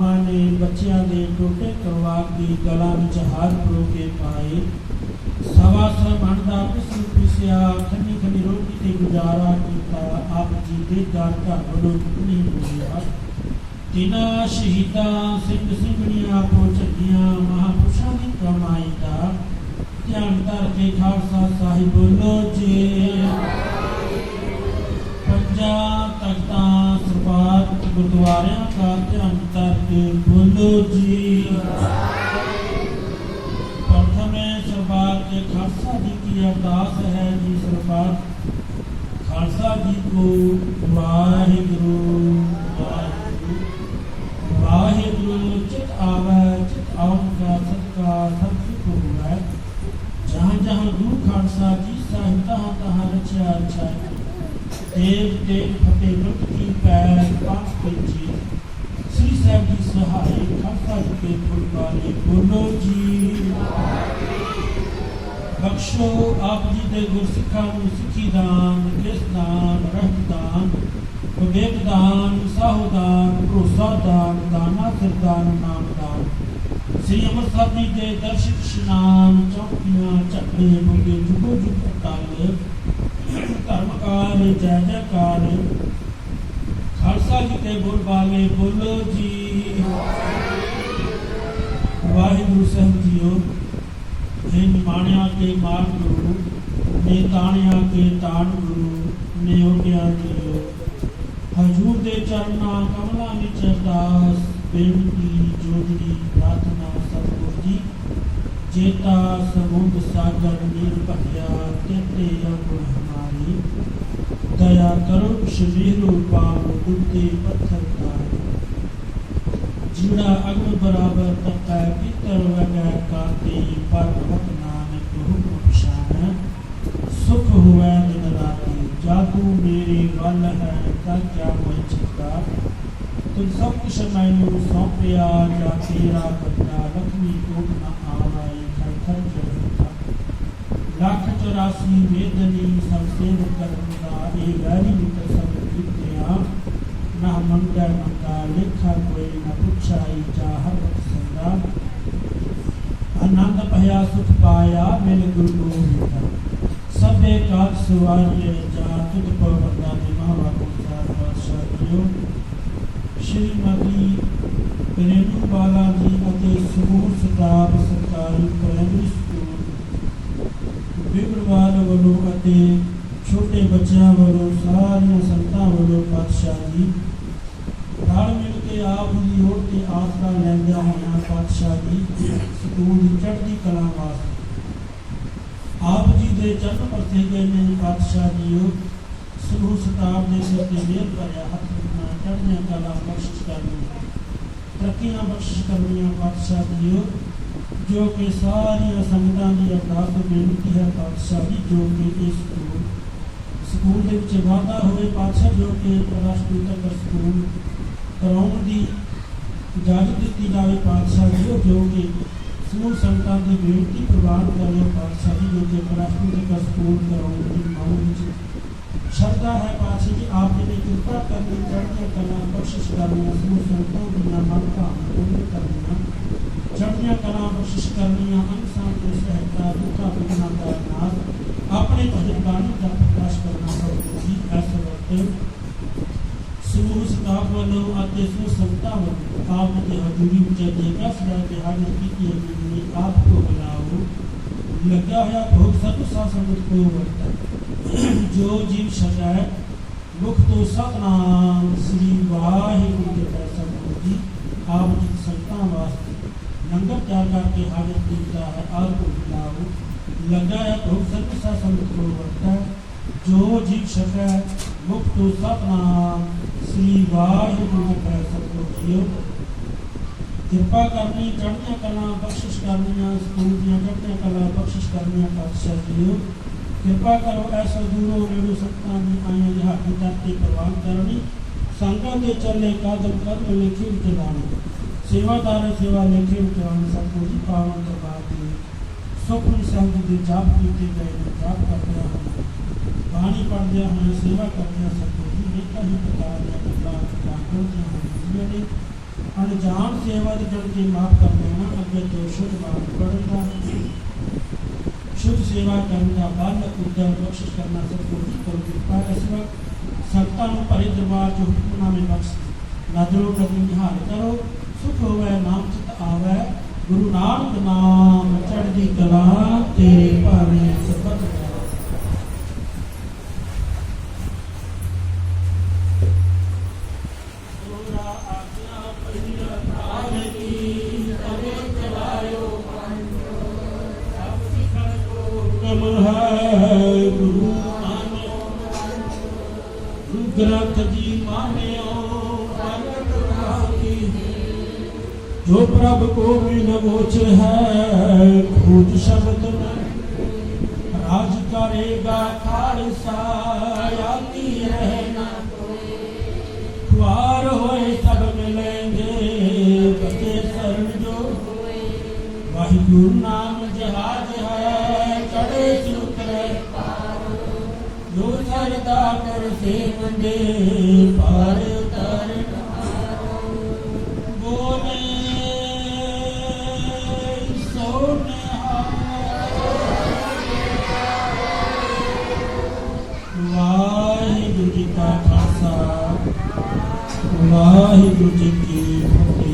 ਮਾਂ ਨੇ ਬੱਚਿਆਂ ਦੇ ਟੋਟੇ ਕਰਵਾ ਕੇ ਗਲਾਂ ਵਿੱਚ ਹਾਰ ਪਰੋ ਕੇ ਪਾਏ। ਸਵਾ ਸਰਮਣ ਦਾ ਪਿਸੂ ਪਿਸਿਆ, ਖੰਨੀ ਖੰਨੀ ਰੋਟੀ ਤੇ ਗੁਜ਼ਾਰਾ ਕੀਤਾ। ਆਪ ਜੀ ਦੇ ਦਰ ਘਰ ਵੱਲੋਂ ਨਹੀਂ ਬੋਲਿਆ ਤਿਨਾ ਸ਼ਹੀਦਾਂ ਸਿੰਘ ਸਿੰਘਣੀਆਂ ਕੋ ਝੱਗੀਆਂ ਮਹਾਪੁਰਸ਼ਾਂ ਦੀ ਕਮਾਈ ਦਾ ਧਿਆਨ ਧਰ ਕੇ ਖਾਲਸਾ ਸਾਹਿਬ ਬੋਲੋ ਜੀ ਪੰਜਾਂ ਤਖਤਾਂ ਗੁਰਦੁਆਰਿਆਂ ਦਾ ਧਿਆਨ ਧਰ ਬੋਲੋ ਜੀ। ਪ੍ਰਥਮੇ ਸਰਬੱਤ ਦੇ ਖਾਲਸਾ ਜੀ ਕੀ ਅਰਦਾਸ ਹੈ ਜੀ ਸਰਬੱਤ। ਖਾਲਸਾ ਜੀ ਕੋ ਵਾਹਿਗੁਰੂ ਵਾਹਿਗੁਰੂ। ਵਾਹਿਗੁਰੂ ਚਿਤ ਆਵੈ, ਚਿਤ ਆਉਣ ਕਾ ਸਤਕਾ ਸਭ ਸੁਖ ਹੋਵੈ ਜਹਾਂ ਜਹਾਂ ਗੁਰੂ ਖਾਲਸਾ ਜੀ ਸਾਹਿਬ, ਤਹਾਂ ਤਹਾਂ ਰਚਿਆ ਰਚਾਇ ਦੇਵ ਦੇਵ ਫਤਿਹ ਮੁਕਤ ਪੈਰ ਪਾਸ ਕੇ ਸ੍ਰੀ ਸਾਹਿਬ ਜੀ ਸਹਾਈ ਖਾਲਸਾ ਜੀ ਕੇ ਬੋਲੋ ਜੀ ਬਖਸ਼ੋ ਆਪ ਜੀ ਦੇ ਗੁਰਸਿੱਖਾਂ ਨੂੰ ਸਿੱਖੀ ਦਾਨ ਕਿਸ ਦਾਨ ਰਹਿਮਤ ਦਾਨ, ਵਿਵੇਕ ਦਾਨ ਸਾਹੋ ਦਾਨ, ਭਰੋਸਾ ਦਾਨ, ਦਾਨਾ ਸਰਦਾਨ ਨਾਮ ਦਾਨ। ਸ੍ਰੀ ਅੰਮ੍ਰਿਤਸਰ ਜੀ ਦੇ ਦਰਸ਼ਕ ਇਸ਼ਨਾਨ ਚੌਕੀਆਂ, ਝੱਡੇ ਬੁੱਗੇ ਜੁਗੋ ਜੁਗ ਅਕਾਲ ਧਰਮਕਾਰ ਜੈ ਜੈਕਾਰ ਖਾਲਸਾ ਜੀ ਤੇ ਬੋਲ ਬਾਲੇ, ਬੋਲੋ ਜੀ। ਵਾਹਿਗੁਰੂ ਸਾਹਿਬ ਜੀਓ हे ਨਿਮਾਣਿਆ ਕੇ ਮਾਰ ਗੁਰੂ ਨੇ ਤਾਣਿਆ ਕੇ ਤਾਣ ਗੁਰੂ ਨੇ ਓਟਿਆ ਜੀਓ ਹਜੂਰ ਦੇ ਚਰਨਾਂ, ਕਮਲਾਂ ਵਿੱਚ ਅਰਦਾਸ, ਬੇਨਤੀ ਜੋਦੜੀ ਪ੍ਰਾਰਥਨਾ, ਸਤਿਗੁਰ ਜੀ। ਜੇਤਾ ਸਮੁੰਦ ਸਾਗਰ ਨੀਰ ਭਟਿਆ ਤੇਤੇ ਅੰਗ ਹਮਾਰੀ ਦਇਆ ਕਰੋ, ਸ਼ਰੀਰ ਪਾਵ ਦੁੱਤੇ ਪੱਥਰ ਦਾ ਜਿਹੜਾ ਅਗਨ ਬਰਾਬਰ ਤੱਕੈ ਪਿੱਤਰ ਵਗੈ ਕਾਤੀ, ਪਰ ਭਗਤ ਨਾਨਕ ਹੁਕਮ ਪਛਾਨੈ। ਸੁਖ ਹੋਵੈ ਦਿਨ ਰਾਤੀ ਜਾਦੂ ਮੇਰੇ ਵੱਲ ਹੈ ਤਾਂ ਕਿਆ ਹੋਇ ਚਿੱਤਾ। ਤੁਮ ਸਭ ਕੁਛ ਮੈਨੂੰ ਸੌਂਪਿਆ, ਜਾਂ ਤੇਰਾ ਬੰਦਾ ਲਖਮੀ ਕੋਟ 84 ਵੇਦਨੀ ਸਭ ਸੇਵ ਕਰਨ ਦਾ ਇਹ ਵੈਰੀ ਮਿੱਤਰ ਸਭ ਕੀਤਿਆ ਨਾ ਮੰਗਾ ਮੰਗਾ ਲੇਖਾ ਕੋਈ ਨਾ ਪੁੱਛਾਈ ਜਾ ਹਰ ਸੰਦਾ ਆਨੰਦ ਭਇਆ, ਸੁਖ ਪਾਇਆ, ਮਿਲ ਗੁਰੂ ਗੋਬਿੰਦ ਸਭੇ ਕਾਜ ਸੁਵਾਰੀਏ ਜਾ ਤੁਧ ਕੋ ਦੇ ਮਹਾਵਾ ਸਾਹਿਬ ਬਾਦਸ਼ਾਹ ਜੀਓ। ਸ਼੍ਰੀਮਤੀ ਰੇਣੂ ਬਾਲਾ ਜੀ ਅਤੇ ਸਮੂਹ ਸਟਾਫ ਸਰਕਾਰੀ ਪ੍ਰਾਇਮਰੀ ਸਕੂਲ ਵਿਗੜਵਾਲ ਵੱਲੋਂ ਅਤੇ ਛੋਟੇ ਬੱਚਿਆਂ ਵੱਲੋਂ ਸਾਰੀਆਂ ਸੰਤਾਂ ਵੱਲੋਂ ਪਾਤਸ਼ਾਹ ਜੀ। ਰਲ ਮਿਲ ਕੇ ਆਪ ਦੀ ਓਟ ਤੇ ਆਸਰਾ ਲੈਂਦਿਆਂ ਹੋਇਆਂ ਪਾਤਸ਼ਾਹ ਜੀ ਸਕੂਲ ਦੀ ਚੜ੍ਹਦੀ ਕਲਾ ਵਾਸਤੇ। ਆਪ ਜੀ ਦੇ ਚਰਨ ਪਰਤੇ ਗਏ ਨੇ ਪਾਤਸ਼ਾਹ ਜੀਓ। ਸਮੂਹ ਸਟਾਫ ਦੇ ਸਿਰ ਤੇ ਮਿਹਰ ਭਰਿਆ ਹੱਥ ਨਾਲ ਚੜ੍ਹਦੀਆਂ ਕਲਾ ਬਖਸ਼ਿਸ਼ ਕਰਨੀ। ਤਰੱਕੀਆਂ ਬਖਸ਼ਿਸ਼ ਕਰਨੀਆਂ ਪਾਤਸ਼ਾਹ ਜੀਓ। ਜੋ ਕਿ ਸਾਰੀਆਂ ਸੰਗਤਾਂ ਦੀ ਅਰਦਾਸ ਬੇਨਤੀ ਹੈ ਪਾਤਸ਼ਾਹ ਜੀ, ਜੋ ਕਿ ਇਸ ਸਕੂਲ ਸਕੂਲ ਦੇ ਵਿੱਚ ਵਾਧਾ ਹੋਵੇ, ਪਾਤਸ਼ਾਹ ਜੋ ਕਿ ਰਾਸ਼ਟਰੀ ਤੱਕ ਸਕੂਲ ਕਰਾਉਣ ਦੀ ਇਜਾਜ਼ਤ ਦਿੱਤੀ ਜਾਵੇ, ਪਾਤਸ਼ਾਹ ਜੀ ਜੋ ਕਿ ਸਮੂਹ ਸੰਗਤਾਂ ਦੀ ਬੇਨਤੀ ਪ੍ਰਵਾਨ ਕਰਿਓ ਪਾਤਸ਼ਾਹ ਜੀ ਜੋ ਕਿ ਰਾਸ਼ਟਰੀ ਤੱਕ ਸਕੂਲ ਕਰਾਉਣ ਦੀ ਮੰਗ ਵਿੱਚ ਸ਼ਰਧਾ ਹੈ, ਪਾਤਸ਼ਾਹ ਜੀ, ਆਪ ਜੀ ਨੇ ਕਿਰਪਾ ਕਰਨੀ ਚੜ੍ਹਦੀਆਂ ਕਲਾ ਬਖਸ਼ਿਸ਼ ਕਰਨੀਆਂ ਸਮੂਹ ਸੰਗਤਾਂ ਦੀਆਂ ਮੰਗਾਂ ਪੂਰੀਆਂ ਕਰਨੀਆਂ, ਚੜ੍ਹਦੀਆਂ ਕਲਾ ਬਖਸ਼ਿਸ਼ ਕਰਨੀਆਂ ਅਨਸਾਂ ਦੇ ਸਹਾਇਤਾ, ਦੁੱਖਾਂ ਬਿਨਾਂ ਦਾ ਨਾਸ ਆਪਣੇ ਭਜਨ ਬਾਣੀ ਦਾ ਪ੍ਰਕਾਸ਼ ਕਰਨਾ ਸਭ ਜੀ ਇਸ ਵਕਤ ਸਮੂਹ ਸਟਾਫ ਵੱਲੋਂ ਅਤੇ ਸਮੂਹ ਸੰਗਤਾਂ ਵੱਲੋਂ ਆਪ ਦੇ ਹਜ਼ੂਰੀ ਵਿੱਚ ਜੇਕਰ ਸਦਾ ਦੇ ਹਾਜ਼ਰ ਕੀਤੀ ਹੈ ਆਪ ਕੋ ਬੁਲਾਓ। ਲੱਗਾ ਹੋਇਆ ਭੋਗ ਸਭ ਸੰਗਤ ਕੋ ਵਰਤਾ ਜੋ ਜੀਵ ਸ਼ਕੈ ਮੁਖ ਤੋਂ ਸਤਨਾਮ ਸ੍ਰੀ ਵਾਹਿਗੁਰੂ ਜੀ ਦਾ ਸਤਿਗੁਰੂ ਜੀ, ਆਪ ਜੀ ਦੀ ਸੰਗਤਾਂ ਵਾਸਤੇ ਲੰਗਰ ਤਿਆਰ ਕਰਕੇ ਹਾਜ਼ਰ ਕੀਤਾ ਹੈ, ਆਪ ਕੋ ਬੁਲਾਓ। ਲੱਗਾ ਹੈ ਭੋਗ ਸਭ ਸੰਗਤ ਕੋ ਵਰਤਾ ਜੋ ਜੀਵ ਸ਼ਕੈ ਮੁਖ ਤੋਂ ਸਤਨਾਮ ਸ੍ਰੀ ਵਾਹਿਗੁਰੂ ਜੀ ਦਾ ਸਤਿਗੁਰੂ ਜੀਓ ਕਿਰਪਾ ਕਰਨੀ ਚੜ੍ਹਦੀਆਂ ਕਲਾ ਬਖਸ਼ਿਸ਼ ਕਰਨੀਆਂ ਸਕੂਲ ਦੀਆਂ ਚੜ੍ਹਦੀਆਂ ਕਲਾ ਬਖਸ਼ਿਸ਼ ਕਰਨੀਆਂ ਪਾਤਸ਼ਾਹ ਜੀਓ ਕਿਰਪਾ ਕਰੋ ਐਸਾ ਦੂਰੋਂ ਨੇੜੋਂ ਸੰਤਾਂ ਦੀ ਆਈਆਂ ਦੀ ਹਾਥੀ ਧਰਤੀ ਪ੍ਰਵਾਨ ਕਰਨੀ ਸੰਗਾਂ ਦੇ ਚੱਲੇ ਕਾਦਮ ਕਦਮ ਲਿਖੀ ਉਤਰਾਣੀ ਸੇਵਾਦਾਰ ਸੇਵਾ ਲਿਖੀ ਉਤਰਾਣੀ ਸਤਿਗੁਰੂ ਜੀ ਪਾਵਨ ਦਰਬਾਰ ਦੀ ਸੁਖਮਨੀ ਸਾਹਿਬ ਜੀ ਦੇ ਜਾਪ ਕੀਤੇ ਗਏ ਨੇ ਜਾਪ ਕਰਦੇ ਹਨ ਬਾਣੀ ਪੜ੍ਹਦੇ ਹਨ ਸੇਵਾ ਕਰਦੇ ਸਤਿਗੁਰੂ ਨੇਕਾਂ ਹੀ ਪ੍ਰਕਾਰ ਦੀਆਂ ਗੱਲਾਂ ਕਾਂਗਲ ਦੀਆਂ ਹੁੰਦੀਆਂ ਨੇ। ਅਣਜਾਣ ਸੇਵਾ ਦੇ ਜੜ ਕੇ ਮਾਫ ਕਰ ਦੇਣਾ, ਅੱਗੇ ਤੋਂ ਸ਼ੁੱਧ ਬਾਤ ਪੜਨਾ ਸ਼ੁੱਧ ਸੇਵਾ ਕਰਨ ਦਾ ਬਲ ਉਦਮ ਬਖਸ਼ਿਸ਼ ਕਰਨਾ ਸਤਿਗੁਰੂ ਜੀ ਕੋਲ ਕਿਰਪਾ ਇਸ ਵਕਤ ਸੰਤਾਂ ਨੂੰ ਭਰੇ ਦਰਬਾਰ ਚ ਹੁਕਮਨਾਮੇ ਬਖਸ਼ ਨਦਰੋ ਕਦੀ ਨਿਹਾਲ ਕਰੋ। ਸੁਖ ਹੋਵੇ, ਨਾਮ ਚਿਤ ਆਵੇ। ਗੁਰੂ ਨਾਨਕ ਨਾਮ ਚੜ੍ਹਦੀ ਕਲਾ ਤੇਰੇ ਭਾਣੇ ਗੁਰੂ ਨਾਨਕ ਗ੍ਰੰਥ ਜੀ ਮਾਨਿਓ ਪ੍ਰਗਟ ਰਾਖੀ ਜੋ ਪ੍ਰਭ ਕੋ ਬਿਨ ਮੋਚ ਹੈ ਖੂਟ ਸ਼ਬਦ ਮੈਂ ਰਾਜ ਕਰੇਗਾ, ਖਾਲਸਾ ਆਤੀ ਰਹਿਣਾ ਖੁਆਰ ਹੋਏ ਸਭ ਮਿਲेंगे ਬਤੇ ਸਰਨ ਜੋ ਵਾਹਿਗੁਰੂ ਨਾਮ ਜਹਾਜ ਕਰ ਸੇਵੰਦੇ ਪਾਰ ਉਤਰਨ ਬੋਲੇ ਸੋਨਿਹਾਰ ਵਾਹਿਗੁਰੂ ਜੀ ਕਾ ਖਾਲਸਾ ਵਾਹਿਗੁਰੂ ਜੀ ਕੀ